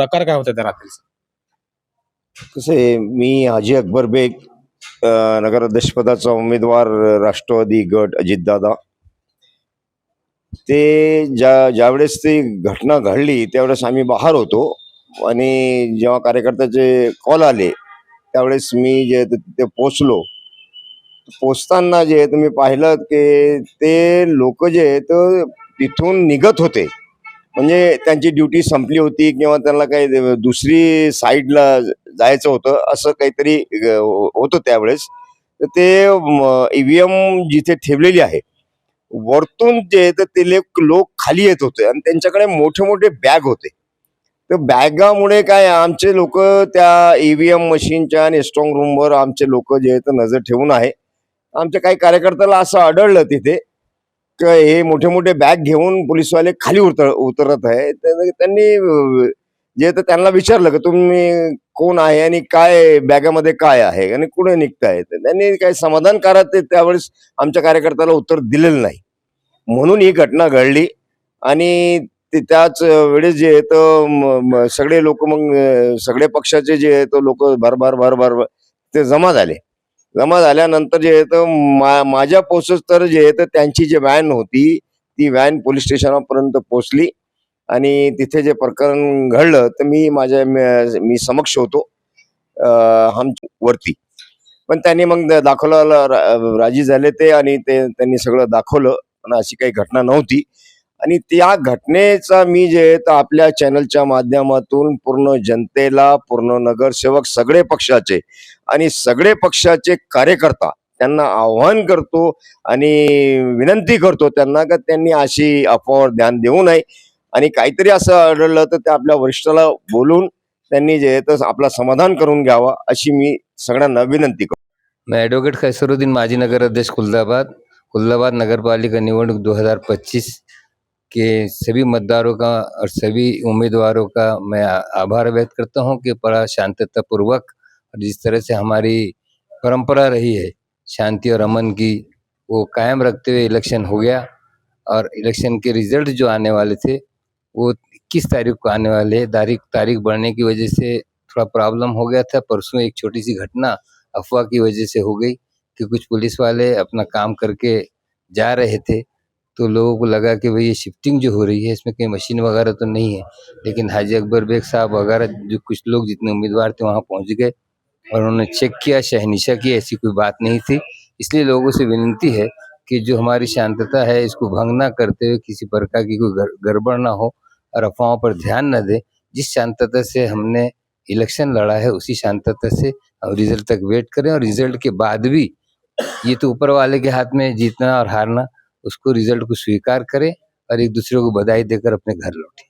प्रकार काय होता त्या रात्रीचा? कसं आहे मी हाजी अकबर बेग अ, नगराध्यक्षपदाचा उमेदवार राष्ट्रवादी गट अजितदादा. ते ज्या ज्यावेळेस ती घटना घडली त्यावेळेस आम्ही बाहेर होतो आणि जेव्हा कार्यकर्त्याचे कॉल आले त्यावेळेस मी जे आहे ते तिथे पोचलो पोचताना जे आहे ते मी पाहिलं की ते लोक जे आहेत तिथून निघत होते. म्हणजे त्यांची ड्युटी संपली होती किंवा त्यांना काही दुसरी साईडला जायचं होतं असं काहीतरी होतं त्यावेळेस. तर ते ईव्हीएम जिथे ठेवलेली आहे वरतून जे तर ते लोक खाली येत होते आणि त्यांच्याकडे मोठे मोठे बॅग होते. तर बॅगामुळे काय आमचे लोक त्या ईव्हीएम मशीनच्या आणि स्ट्रॉंग रूमवर आमचे लोक जे आहेत नजर ठेवून आहे. आमच्या काही कार्यकर्त्याला असं आढळलं तिथे हे मोठे मोठे बॅग घेऊन पोलीसवाले खाली उतर उतरत आहे. त्यांनी जे तर त्यांना विचारलं की तुम्ही कोण आहे आणि काय बॅगामध्ये काय आहे आणि कुठे निघताय? तर त्यांनी समाधान समाधानकारक ते त्यावेळेस आमच्या कार्यकर्त्याला उत्तर दिलेलं नाही. म्हणून ही घटना घडली आणि ते त्याच वेळेस जे आहे तर सगळे लोक मग सगळे पक्षाचे जे आहे तर लोक भरभर भरभर ते जमा झाले. जमा झाल्यानंतर जे आहे तर मा- माझ्या पोचत तर जे आहे तर त्यांची जी व्हॅन होती ती व्हॅन पोलीस स्टेशनापर्यंत पोहोचली. आणि तिथे जे प्रकरण घडलं तर मी माझ्या मी- समक्ष होतो हम वरती. पण त्यांनी मग दाखवला राजी झाले ते आणि ते त्यांनी सगळं दाखवलं. पण अशी काही घटना नव्हती. आणि त्या घटनेचा मी जे तर आपल्या चॅनलच्या माध्यमातून पूर्ण जनतेला पूर्ण नगरसेवक सगळे पक्षाचे आणि सगळे पक्षाचे कार्यकर्ता त्यांना आव्हान करतो आणि विनंती करतो त्यांना का त्यांनी अशी अफवावर ध्यान देऊ नये. आणि काहीतरी असं आढळलं तर ते आपल्या वरिष्ठाला बोलून त्यांनी जे आहे तर आपला समाधान करून घ्यावा अशी मी सगळ्यांना विनंती करतो. मी ॲडव्होकेट खैसरुद्दीन माजी नगर अध्यक्ष खुलदाबाद खुलदाबाद नगर पालिका निवडणूक 2025 के सभी मतदारों का और सभी उम्मीदवारों का मैं आभार व्यक्त करता हूं कि बड़ा शांततापूर्वक और जिस तरह से हमारी परंपरा रही है, शांति और अमन की, वो कायम रखते हुए इलेक्शन हो गया और इलेक्शन के रिज़ल्ट जो आने वाले थे, वो इक्कीस तारीख को आने वाले तारीख तारीख बढ़ने की वजह से थोड़ा प्रॉब्लम हो गया था, परसों एक छोटी सी घटना अफवाह की वजह से हो गई कि कुछ पुलिस वाले अपना काम करके जा रहे थे तो लोगों को लगा कि भाई ये शिफ्टिंग जो हो रही है, इसमें कहीं मशीन वगैरह तो नहीं है। लेकिन हाजी अकबर बेग साहब वगैरह जो कुछ लोग जितने उम्मीदवार थे वहाँ पहुँच गए। और उन्होंने चेक किया शहनिशा की, ऐसी कोई बात नहीं थी। इसलिए लोगों से विनती है कि जो हमारी शांतता है, इसको भंग ना करते हुए किसी प्रकार की कोई गड़बड़ ना हो और अफवाहों पर ध्यान न दे। जिस शांतता से हमने इलेक्शन लड़ा है, उसी शांतता से हम रिज़ल्ट तक वेट करें और रिज़ल्ट के बाद भी ये तो ऊपर वाले के हाथ में जीतना और हारना, उसको रिज़ल्ट को स्वीकार करें और एक दूसरे को बधाई देकर अपने घर लौटें।